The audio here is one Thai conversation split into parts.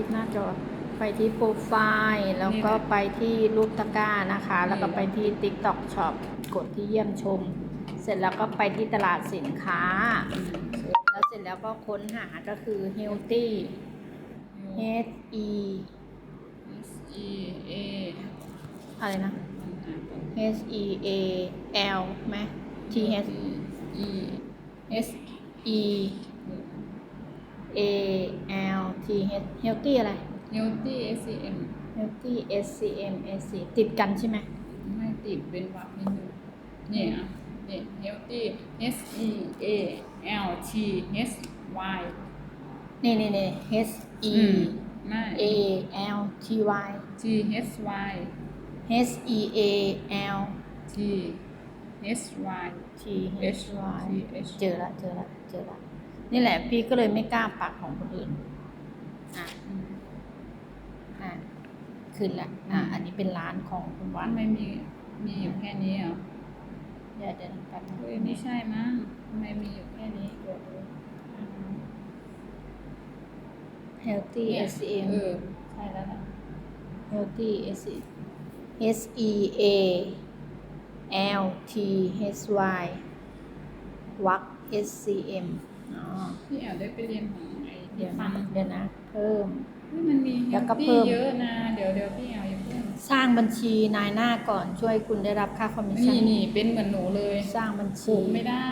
ลิปหน้าจอ ไปที่โปรไฟล์แล้วก็ไปที่รูปตะกร้านะคะ แล้วก็ไปที่ TikTok Shop กดที่เยี่ยมชม เสร็จแล้วก็ไปที่ตลาดสินค้า แล้วเสร็จแล้วก็ค้นหาก็คือ healthy H E S E A อะไรนะ H E A L ไหม T H E S E A L T H healthy อะไร Healthy S E M healthy S C M S C ติดกันใช่ไหมไม่ติดเป็นวักนิดนึงเนี่ยอะเนี่ย Healthy S E A L T H Y นี่นี่นี่ H E อืมไม่ A L T Y T H Y H E A L T H Y T H H Y T H เจอละเจอละเจอละนี่แหละพี่ก็เลยไม่กล้าปักของคนอื่น อะ อืม อะ ขึ้นละอะอันนี้เป็นร้านของคุณวัวันนไม่มีมีอยู่แค่นี้เหรอเดี๋ยวเดี๋ยวแป๊บนึงเฮ้ยไม่ใช่มั้งทำไมมีอยู่แค่นี้เดี๋ยวดูอืม healthy เนี่ย S C M เออ ใช่แล้วนะ healthy S E S E A L T H Y วัก S C M อ๋อ พี่แอลได้ไปเรียนของไอ้เดี๋ที่ยวฟันะง เดี๋ยวนะ เพิ่มเฮ้ยมันมีแล้วก็ตี้เพิ่มเยอะนะ เดี๋ยวเดี๋ยวพี่แอลอย่าเพิ่งสร้างบัญชีนายหน้าก่อนช่วยคุณได้รับค่าคอมมิชชั่นี่นนี่เป็นเหมือนหนูเลยสร้างบัญปลูชีกไม่ได้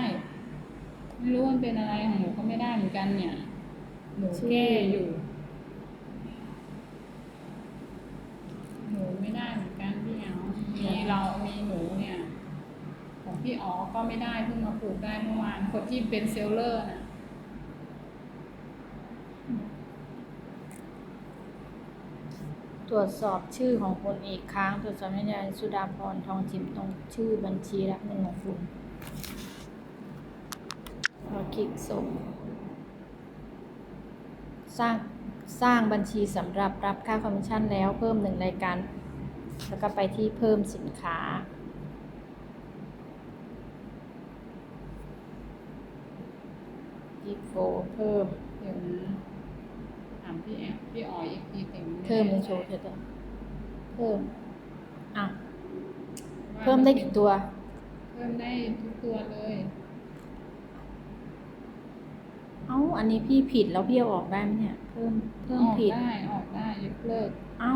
ไม่รู้มันเป็นอะไรของหนูก็ไม่ได้เหมือนกันเนี่ย หนูชื่อแก้อยู่ หนูไม่ได้เหมือนกันพี่แอลมีเรามีหนูเนี่ย ของพี่อ๋อก็ไม่ได้เพิ่งมาปลูกได้เมื่อวานคนที่เป็นเซลเลอร์น่ะ ตรวจสอบชื่อของคุณอีกครั้ง ตรวจสอบให้ยายสุดาพรทองทิมตรงชื่อบัญชีรับเงินของคุณพอคลิกส่ง สร้างสร้างบัญชีสำหรับรับค่าคอมมิชชั่นแล้วเพิ่มหนึ่งรายการ แล้วก็ไปที่เพิ่มสินค้า อีกโฟเพิ่มเดี๋ยวนะถามพี่แอลพี่อ๋ออีกทีถึงเพิ่มในโชว์เถอะเพิ่มอะเพิ่มได้กี่ตัว เพิ่มได้ทุกตัวเลย เอ้า อันนี้พี่ผิดแล้วพี่เอาออกได้ไหมเนี่ย เพิ่ม เพิ่มออกผิดได้ ออกได้ยกเลิก เอ้า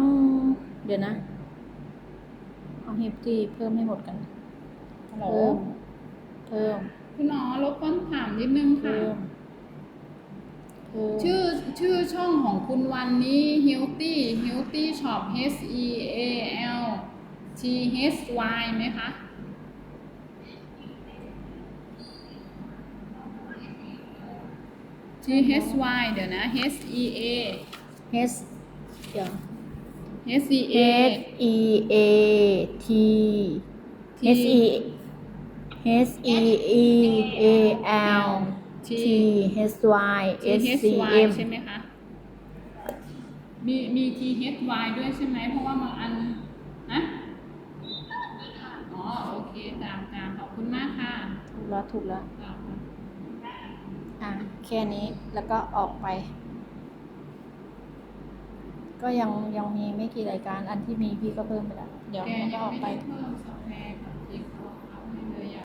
เดี๋ยวนะ เอาฮิปตี้เพิ่มให้หมดกันฮัลโหลเพิ่ม เพิ่ม คุณอ๋อรบกวนถามนิดนึงค่ะเพิ่มเพิ่ม ชื่อชื่อช่องของคุณวันนี้ Healthy Healthy Shop H E A L T H Y ไหมคะ T H Y เดี๋ยวนะ H E A H เดี๋ยว H E A H E A T H E H E E A L T H Y T S H C Y M ใช่ไหมคะมีมี T H Y ด้วยใช่ไหมเพราะว่าบางอันนะอ๋อโอเคตามตามขอบคุณมากค่ะถูกแล้วถูกแล้วค่ะอะแค่นี้แล้วก็ออกไป ก็ยังยังมีไม่กี่รายการอันที่มีพี่ก็เพิ่มไปแล้วเดี๋ยวแกมันยัก็งออกไม่ไปได้เพิ่มสแควร์ค่ะ